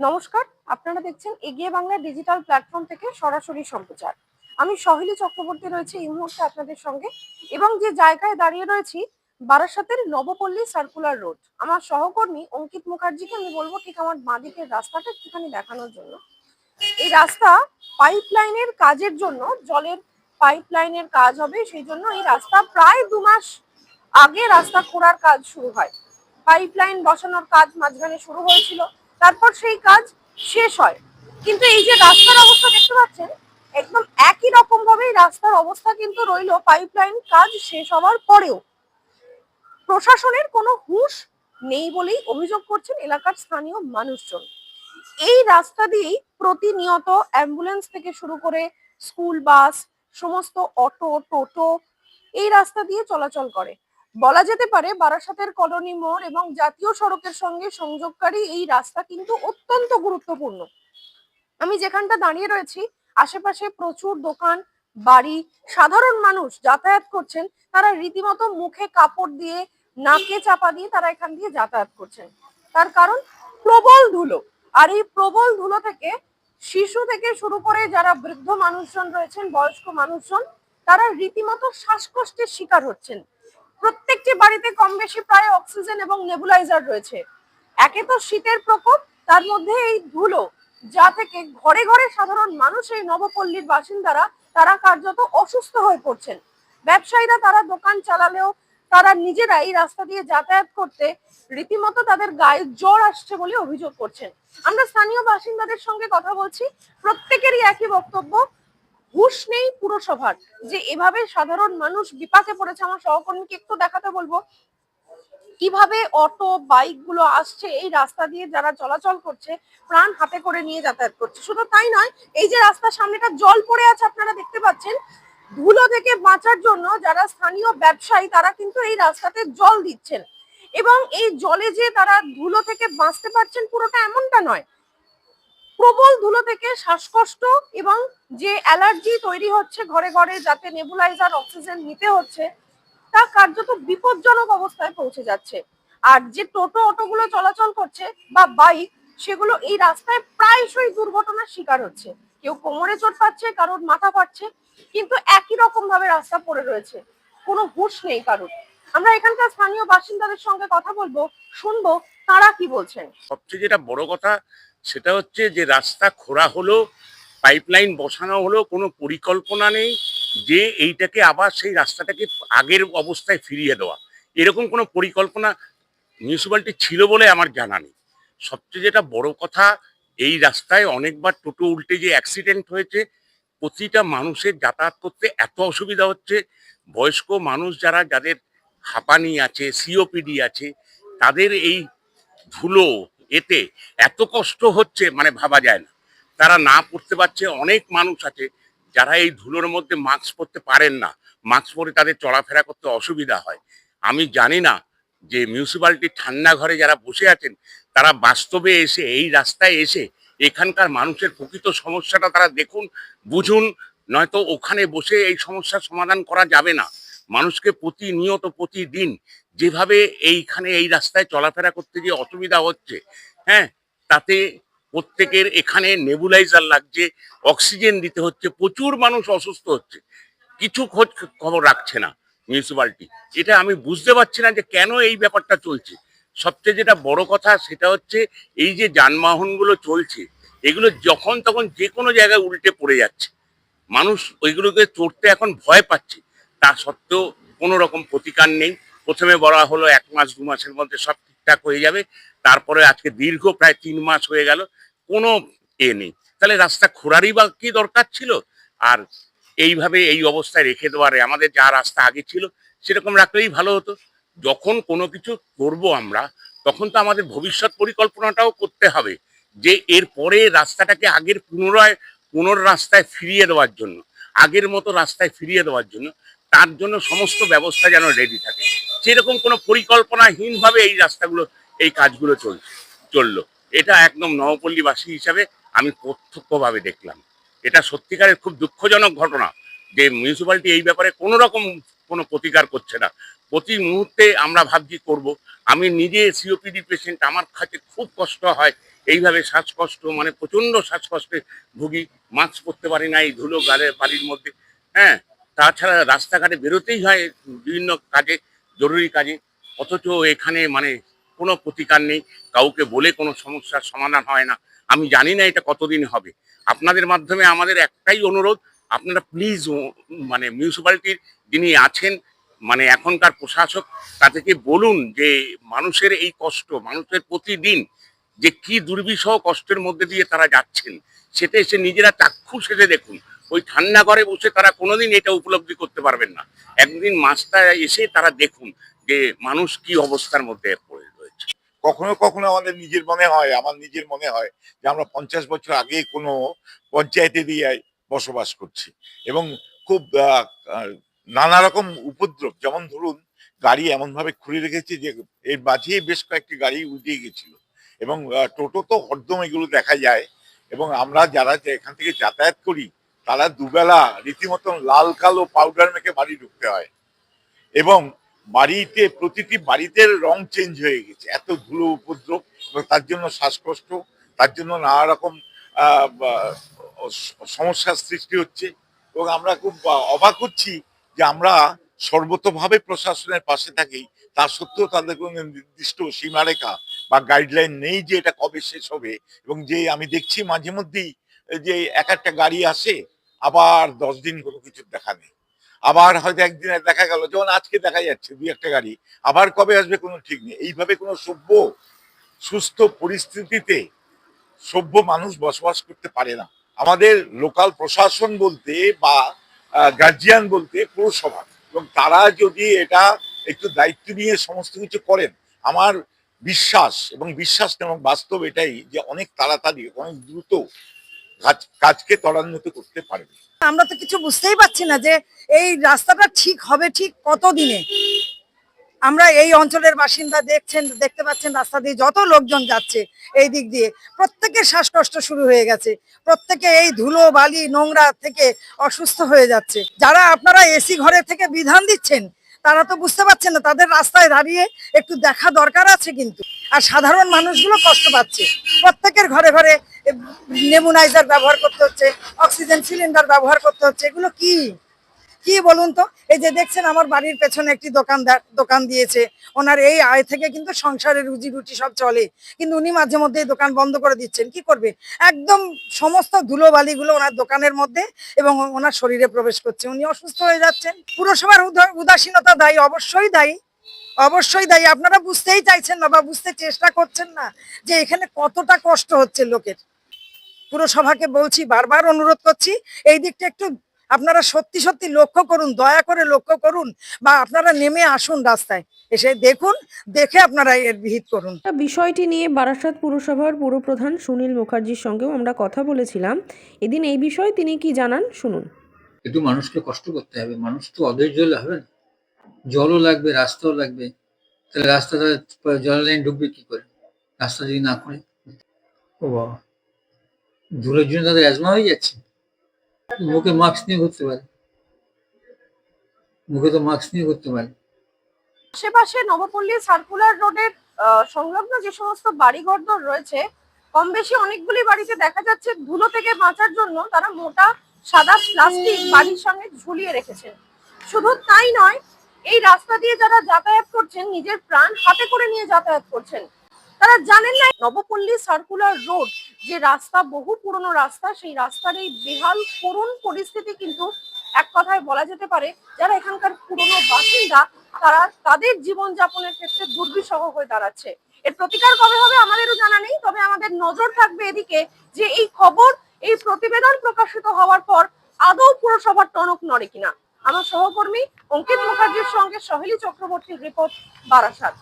নমস্কার, আপনারা দেখছেন এগিয়ে বাংলা ডিজিটাল প্ল্যাটফর্ম থেকে সরাসরি সম্প্রচার। আমি সহেলি চক্রবর্তী রয়েছে এই মুহূর্তে আপনাদের সঙ্গে এবং যে জায়গায় দাঁড়িয়ে রয়েছি, বারাসাতের নবপল্লী সার্কুলার রোড আমার সহকর্মী অঙ্কিত মুখার্জিকে আমি বলব ঠিক আমার বাঁদিকের রাস্তাটা একটুখানি দেখানোর জন্য। এই রাস্তা পাইপ লাইনের কাজের জন্য, জলের পাইপ লাইনের কাজ হবে, সেই জন্য এই রাস্তা প্রায় দু মাস আগে রাস্তা খোঁড়ার কাজ শুরু হয়। পাইপ লাইন বসানোর কাজ মাঝখানে শুরু হয়েছিল। তারপর সেই কাজ শেষ হয়। কিন্তু এই যে রাস্তার অবস্থা দেখতে পাচ্ছেন, একদম একই রকম ভাবেই রাস্তার অবস্থা কিন্তু রইল পাইপ লাইন কাজ শেষ হওয়ার পরেও। প্রশাসনের কোনো হুঁশ নেই বলেই অভিযোগ করছেন এলাকার স্থানীয় মানুষজন। এই রাস্তা দিয়েই প্রতিনিয়ত অ্যাম্বুলেন্স থেকে শুরু করে স্কুল বাস সমস্ত অটো, টোটো এই রাস্তা দিয়ে চলাচল করে। বলা যেতে পারে বারাসাতের কলোনি মোড় এবং জাতীয় সড়কের সঙ্গে সংযোগকারী এই রাস্তা কিন্তু অত্যন্ত গুরুত্বপূর্ণ। আমি যেখানটা দাঁড়িয়ে রয়েছি, আশেপাশে প্রচুর দোকান, বাড়ি, সাধারণ মানুষ যাতায়াত করছেন, তারা রীতিমতো মুখে কাপড় দিয়ে, নাকে চাপা দিয়ে তারা এখান দিয়ে যাতায়াত করছেন। তার কারণ প্রবল ধুলো। আর এই প্রবল ধুলো থেকে শিশু থেকে শুরু করে যারা বৃদ্ধ মানুষজন রয়েছেন, বয়স্ক মানুষজন, তারা রীতিমতো শ্বাসকষ্টের শিকার হচ্ছেন। প্রত্যেকটি বাড়িতে কম বেশি প্রায় অক্সিজেন এবং নেবুলাইজার রয়েছে। একে তো শীতের প্রকোপ, তার মধ্যে এই ধুলো, যা থেকে ঘরে ঘরে সাধারণ মানুষ এই নবপল্লীর বাসিন্দারা, তারা কার্যত অসুস্থ হয়ে পড়ছেন। ব্যবসায়ীরা তারা দোকান চালালেও তারা নিজেরা এই রাস্তা দিয়ে যাতায়াত করতে রীতিমতো তাদের গায়ে জ্বর আসছে বলে অভিযোগ করছেন। আমরা স্থানীয় বাসিন্দাদের সঙ্গে কথা বলছি। প্রত্যেকেরই একই বক্তব্য হুঁশ নেই পুরসভার। যে এভাবে সাধারণ মানুষ বিপাকে পড়েছে, আমার সহকর্মীকে একটু দেখাতে বলব। কীভাবে অটো বাইকগুলো আসছে, এই রাস্তা দিয়ে যারা চলাচল করছে, প্রাণ হাতে করে নিয়ে যাতায়াত করছে। শুধু তাই নয়, এই যে রাস্তার সামনেটা জল পড়ে আছে, আপনারা দেখতে পাচ্ছেন। ধুলো থেকে বাঁচার জন্য যারা স্থানীয় ব্যবসায়ী, তারা কিন্তু এই রাস্তাতে জল দিচ্ছেন। এবং এই জলে যে তারা ধুলো থেকে বাঁচতে পারছেন, পুরোটা এমনটা নয়। প্রবল ধুলো থেকে শ্বাসকষ্ট এবং যে অ্যালার্জি তৈরি হচ্ছে ঘরে ঘরে যাতে নেবুলাইজার অক্সিজেন নিতে হচ্ছে, তা কার্যত বিপজ্জনক অবস্থায় পৌঁছে যাচ্ছে। আর যে টোটো অটোগুলো চলাচল করছে বা বাইক, সেগুলো এই রাস্তায় প্রায়শই দুর্ঘটনার শিকার হচ্ছে। কেউ কোমরে চোট পাচ্ছে, কারোর মাথা পাচ্ছে, কিন্তু একই রকম ভাবে রাস্তা পড়ে রয়েছে। কোনো হুশ নেই কারোর। আমরা এখানকার স্থানীয় বাসিন্দাদের সঙ্গে কথা বলব, শুনব, তারা কি বলছেন? সবচেয়ে যেটা বড় কথা সেটা হচ্ছে যে রাস্তা খোঁড়া হলো, পাইপলাইন বসানো হলো, কোনো পরিকল্পনা নেই যে এইটাকে আবার সেই রাস্তাটাকে আগের অবস্থায় ফিরিয়ে দেওয়া। এরকম কোনো পরিকল্পনা মিউনিসিপ্যালিটি ছিল বলে আমার জানা নেই। সবচেয়ে যেটা বড় কথা, এই রাস্তায় অনেকবার টোটো উল্টে যে অ্যাক্সিডেন্ট হয়েছে, প্রতিটা মানুষের যাতায়াত করতে এত অসুবিধা হচ্ছে। বয়স্ক মানুষ যারা, যাদের হাঁপানি আছে সিওপিডি আছে, তাদের এই ধুলো এতে এত কষ্ট হচ্ছে মানে ভাবা যায় না। তারা না পড়তে পারছে, অনেক মানুষ আছে যারা এই ধুলোর মধ্যে মাস্ক পরতে পারেন না। মাস্ক পরে তাদের চলাফেরা করতে অসুবিধা হয়। আমি জানি না যে মিউনিসিপ্যালিটির ঠান্ডা ঘরে যারা বসে আছেন, তারা বাস্তবে এসে, এই রাস্তায় এসে এখানকার মানুষের প্রকৃত সমস্যাটা তারা দেখুন, বুঝুন, নয়তো ওখানে বসে এই সমস্যার সমাধান করা যাবে না। মানুষকে প্রতিনিয়ত, প্রতিদিন যেভাবে এইখানে এই রাস্তায় চলাফেরা করতে গিয়ে অসুবিধা হচ্ছে হ্যাঁ তাতে প্রত্যেকের এখানে নেবুলাইজার লাগছে, অক্সিজেন দিতে হচ্ছে, প্রচুর মানুষ অসুস্থ হচ্ছে, কিছু খোঁজ খবর রাখছে না মিউনিসিপ্যালিটি এটা আমি বুঝতে পারছি না যে কেন এই ব্যাপারটা চলছে। সবচেয়ে যেটা বড় কথা সেটা হচ্ছে এই যে যানবাহনগুলো চলছে, এগুলো যখন তখন যে কোনো জায়গায় উল্টে পড়ে যাচ্ছে। মানুষ ওইগুলোকে চড়তে এখন ভয় পাচ্ছে। তা সত্ত্বেও কোনো রকম প্রতিকার নেই। প্রথমে বলা হলো এক মাস, দু মাসের মধ্যে সব ঠিকঠাক হয়ে যাবে। তারপরে আজকে দীর্ঘ প্রায় তিন মাস হয়ে গেল, কোনো এ নেই। তাহলে রাস্তা খোঁড়ারই বা কি দরকার ছিল? আর এইভাবে এই অবস্থায় রেখে দেওয়ার আমাদের যা রাস্তা আগে ছিল, সেরকম রাখলেই ভালো হতো। যখন কোনো কিছু করব আমরা, তখন তো আমাদের ভবিষ্যৎ পরিকল্পনাটাও করতে হবে যে এর পরে রাস্তাটাকে আগের পুনরায় পুনর রাস্তায় ফিরিয়ে দেওয়ার জন্য, আগের মতো রাস্তায় ফিরিয়ে দেওয়ার জন্য তার জন্য সমস্ত ব্যবস্থা যেন রেডি থাকে। সেরকম কোনো পরিকল্পনাহীনভাবে এই রাস্তাগুলো, এই কাজগুলো চল, চলল। এটা একদম নবপল্লীবাসী হিসাবে আমি প্রত্যক্ষভাবে দেখলাম। এটা সত্যিকারের খুব দুঃখজনক ঘটনা যে মিউনিসিপ্যালিটি এই ব্যাপারে কোনো রকম কোনো প্রতিকার করছে না। প্রতি মুহূর্তে আমরা ভাবছি করব। আমি নিজে সিওপিডি পেশেন্ট আমার কাছে খুব কষ্ট হয়। এইভাবে শ্বাসকষ্ট মানে প্রচণ্ড শ্বাসকষ্টে ভুগি। মাস্ক পরতে পারি না এই ধুলো গালে বাড়ির মধ্যে। হ্যাঁ তাছাড়া রাস্তাঘাটে বেরোতেই হয় বিভিন্ন কাজে, জরুরি কাজে। অথচ এখানে মানে কোনো প্রতিকার নেই, কাউকে বলে কোনো সমস্যার সমাধান হয় না। আমি জানি না এটা কতদিন হবে। আপনাদের মাধ্যমে আমাদের একটাই অনুরোধ, আপনারা প্লিজ মানে মিউনিসিপ্যালিটির যিনি আছেন মানে এখনকার প্রশাসক, তাদেরকে বলুন যে মানুষের এই কষ্ট, মানুষের প্রতিদিন যে কি দুর্বিষহ কষ্টের মধ্যে দিয়ে তারা যাচ্ছেন, সেটা এসে নিজেরা চাক্ষুষ এসে দেখুন। ওই ঠান্ডা ঘরে বসে তারা কোনোদিন এটা উপলব্ধি করতে পারবেন না। একদিন মাস্টার এসে তারা দেখুন যে মানুষ কি অবস্থার মধ্যে পড়ে রয়েছে। কখনো কখনো আমাদের নিজের মনে হয়, আমার নিজের মনে হয় যে আমরা পঞ্চাশ বছর আগে কোনো পঞ্চায়েত এরিয়ায় বসবাস করছি এবং খুব নানা রকম উপদ্রব, যেমন ধরুন গাড়ি এমন ভাবে খুলে রেখেছে যে এর মাঝেই বেশ কয়েকটি গাড়ি উঠিয়ে গেছিল এবং টোটো তো হরদম এগুলো দেখা যায় এবং আমরা যারা এখান থেকে যাতায়াত করি তারা দুবেলা রীতিমতন লাল, কালো পাউডার মেখে বাড়ি ঢুকতে হয়। এবং বাড়িতে প্রতিটি বাড়িতে রং চেঞ্জ হয়ে গেছে। এত ধুলো উপদ্রব তার জন্য শ্বাসকষ্ট, তার জন্য নানা রকম সমস্যার সৃষ্টি হচ্ছে। এবং আমরা খুব অবাক হচ্ছি যে আমরা সর্বতভাবে প্রশাসনের পাশে থাকি। তা সত্ত্বেও তাদের কোনো নির্দিষ্ট সীমারেখা বা গাইডলাইন নেই যে এটা কবে শেষ হবে। এবং যে আমি দেখছি মাঝে মধ্যেই যে এক একটা গাড়ি আসে আবার দশ দিন কোনো কিছুর দেখা নেই। আবার হয়তো একদিনে দেখা গেল, যেমন আজকে দেখা যাচ্ছে দুই একটা গাড়ি, আবার কবে আসবে কোনো ঠিক নেই। এইভাবে কোনো সভ্য, সুস্থ পরিস্থিতিতে সভ্য মানুষ বসবাস করতে পারে না। আমাদের লোকাল প্রশাসন বলতে বা গার্জিয়ান বলতে পুরসভা। এবং তারা যদি এটা একটু দায়িত্ব নিয়ে সমস্ত কিছু করেন, আমার বিশ্বাস এবং বিশ্বাস এবং বাস্তব এটাই যে অনেক তাড়াতাড়ি, অনেক দ্রুত কাজকে ত্বরান্বিত করতে পারবে আমরা তো কিছু বুঝতেই পারছি না যে এই রাস্তাটা ঠিক হবে ঠিক কতদিনে? আমরা এই অঞ্চলের বাসিন্দা দেখছেন, দেখতে পাচ্ছেন রাস্তা দিয়ে যত লোকজন যাচ্ছে এই দিক দিয়ে। প্রত্যেকের শ্বাসকষ্ট শুরু হয়ে গেছে। প্রত্যেকে এই ধুলো, বালি, নোংরা থেকে অসুস্থ হয়ে যাচ্ছে। যারা আপনারা এসি ঘরে থেকে বিধান দিচ্ছেন, তারা তো বুঝতে পারছেন না, তাদের রাস্তায় দাঁড়িয়ে একটু দেখা দরকার আছে কিন্তু। আর সাধারণ মানুষগুলো কষ্ট পাচ্ছে। প্রত্যেকের ঘরে ঘরে নেমুনাইজার ব্যবহার করতে হচ্ছে, অক্সিজেন সিলিন্ডার ব্যবহার করতে হচ্ছে, এগুলো কি? কি বলুন তো? এই যে দেখছেন আমার বাড়ির পেছনে একটি দোকানদার, দোকান দিয়েছে। ওনার এই আয় থেকে কিন্তু সংসারের রুজি রুটি সব চলে। কিন্তু উনি মাঝে মধ্যে দোকান বন্ধ করে দিচ্ছেন। কি করবে? একদম সমস্ত ধুলোবালিগুলো ওনার দোকানের মধ্যে এবং ওনার শরীরে প্রবেশ করছে। উনি অসুস্থ হয়ে যাচ্ছেন। পুরসভার উদা- উদাসীনতা দায়ী, অবশ্যই দায়ী। অবশ্যই দায়ী। আপনারা বুঝতেই চাইছেন না বা বুঝতে চেষ্টা করছেন না যে এখানে কতটা কষ্ট হচ্ছে লোকের। পুরসভাকে বলছি বারবার অনুরোধ করছি এই দিকটা একটু আপনারা সত্যি সত্যি লক্ষ্য করুন দয়া করে লক্ষ্য করুন বা আপনারা নেমে আসুন রাস্তায়। এসে দেখুন দেখে আপনারা এর বিহিত করুন। বিষয়টি নিয়ে বারাসাত পুরসভার পুরপ্রধান সুনীল মুখার্জির সঙ্গেও আমরা কথা বলেছিলাম। এদিন এই বিষয়ে তিনি কি জানান শুনুন। একটু মানুষকে কষ্ট করতে হবে মানুষ তো অধৈর্য হলে হবে না। জলও লাগবে রাস্তাও লাগবে। তাহলে রাস্তাটা জল লাইন ঢুকবে কি করে? রাস্তা যদি না করে? ও বাবা। দূরের জন্য তাদের অ্যাজমা হয়ে যাচ্ছে। মুখে মাস্ক নিয়ে ঘুরতে পারে। মুখে তো মাস্ক নিয়ে ঘুরতে পারে। আশেপাশে নবপল্লী সার্কুলার রোডের আহ, সংলগ্ন যে সমস্ত বাড়িঘর রয়েছে কম বেশি অনেকগুলি বাড়িতে দেখা যাচ্ছে ধুলো থেকে বাঁচার জন্য তারা মোটা সাদা প্লাস্টিক বাড়ির সামনে ঝুলিয়ে রেখেছেন শুধু তাই নয় এই রাস্তা দিয়ে যারা যাতায়াত করছেন, নিজের প্রাণ হাতে করে নিয়ে যাতায়াত করছেন, তারা জানেন না নবপল্লী সার্কুলার রোড, যে রাস্তা, বহু পুরনো রাস্তা, সেই রাস্তার এই বেহাল, করুণ পরিস্থিতি কিন্তু এক কথায় বলা যেতে পারে, যারা এখানকার পুরনো বাসিন্দা, তারা তাদের জীবন যাপনের ক্ষেত্রে দুর্বিষহ হয়ে দাঁড়াচ্ছে। এর প্রতিকার কবে হবে আমাদেরও জানা নেই, তবে আমাদের নজর থাকবে এদিকে, যে এই খবর, এই প্রতিবেদন প্রকাশিত হওয়ার পর আদৌ পুরসভার টনক নড়ে কিনা। আমার সহকর্মী অঙ্কিত মুখার্জির সঙ্গে সহেলি চক্রবর্তীর রিপোর্ট বারাসাত।